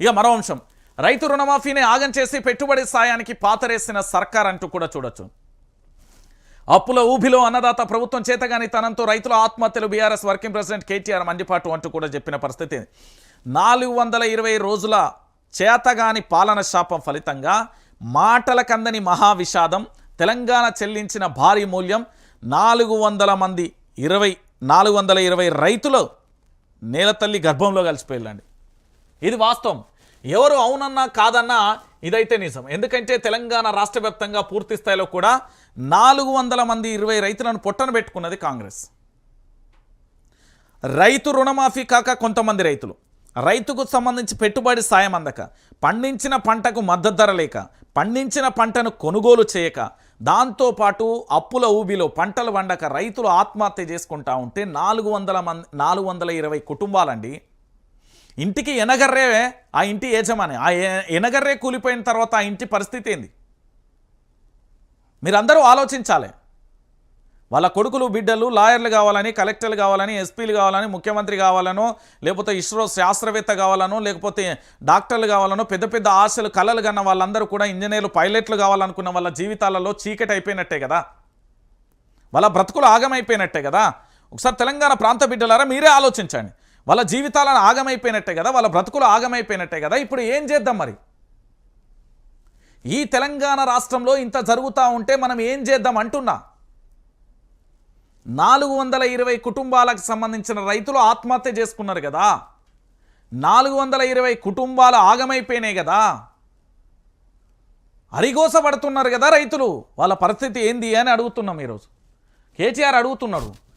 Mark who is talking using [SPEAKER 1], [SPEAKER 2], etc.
[SPEAKER 1] ఇక మరో అంశం. రైతు రుణమాఫీని ఆగం చేసి పెట్టుబడి సాయానికి పాతరేసిన సర్కార్ అంటూ కూడా చూడొచ్చు. అప్పుల ఊబిలో అన్నదాత ప్రభుత్వం చేతగాని తనంతో రైతుల ఆత్మహత్యలు బీఆర్ఎస్ వర్కింగ్ ప్రెసిడెంట్ కేటీఆర్ మండిపాటు అంటూ కూడా చెప్పిన పరిస్థితి. నాలుగు వందల ఇరవై రోజుల చేతగాని పాలన శాపం ఫలితంగా మాటలకందని మహా విషాదం తెలంగాణ చెల్లించిన భారీ మూల్యం నాలుగు వందల మంది ఇరవై నాలుగు వందల ఇరవై రైతులు నేలతల్లి గర్భంలో కలిసిపోయిందండి ఇది వాస్తవం. ఎవరు అవునన్నా కాదన్నా ఇదైతే నిజం. ఎందుకంటే తెలంగాణ రాష్ట్ర వ్యాప్తంగా పూర్తి స్థాయిలో కూడా నాలుగు వందల మంది ఇరవై రైతులను పొట్టన పెట్టుకున్నది కాంగ్రెస్. రైతు రుణమాఫీ కాక కొంతమంది రైతులు. రైతుకు సంబంధించి పెట్టుబడి సాయం అందక. పండించిన పంటకు మద్దతు ధర లేక. పండించిన పంటను కొనుగోలు చేయక. దాంతోపాటు అప్పుల ఊబిలో పంటలు వండక రైతులు ఆత్మహత్య చేసుకుంటా ఉంటే నాలుగు వందల మంది నాలుగు వందల ఇరవై కుటుంబాలండి ఇంటికి ఎనగర్రే ఆ ఇంటి యజమాని ఆ ఎనగర్రే కూలిపోయిన తర్వాత ఆ ఇంటి పరిస్థితి ఏంది? మీరందరూ ఆలోచించాలి. వాళ్ళ కొడుకులు బిడ్డలు లాయర్లు కావాలని కలెక్టర్లు కావాలని ఎస్పీలు కావాలని ముఖ్యమంత్రి కావాలనో లేకపోతే ఇస్రో శాస్త్రవేత్త కావాలనో లేకపోతే డాక్టర్లు కావాలనో పెద్ద పెద్ద ఆశలు కలలు కన్న వాళ్ళందరూ కూడా ఇంజనీర్లు పైలట్లు కావాలనుకున్న వాళ్ళ జీవితాలలో చీకటి అయిపోయినట్టే కదా? వాళ్ళ బ్రతుకులు ఆగమైపోయినట్టే కదా? ఒకసారి తెలంగాణ ప్రాంత బిడ్డలారా మీరే ఆలోచించండి. వాళ్ళ జీవితాలను ఆగమైపోయినట్టే కదా వాళ్ళ బ్రతుకులు ఆగమైపోయినట్టే కదా ఇప్పుడు ఏం చేద్దాం మరి? ఈ తెలంగాణ రాష్ట్రంలో ఇంత జరుగుతూ ఉంటే మనం ఏం చేద్దాం అంటున్నా? నాలుగు వందల ఇరవై కుటుంబాలకు సంబంధించిన రైతులు ఆత్మహత్య చేసుకున్నారు కదా. నాలుగు వందల ఇరవై కుటుంబాలు ఆగమైపోయినాయి కదా. అరిగోసపడుతున్నారు కదా రైతులు. వాళ్ళ పరిస్థితి ఏంది అని అడుగుతున్నాం ఈరోజు. కేటీఆర్ అడుగుతున్నాడు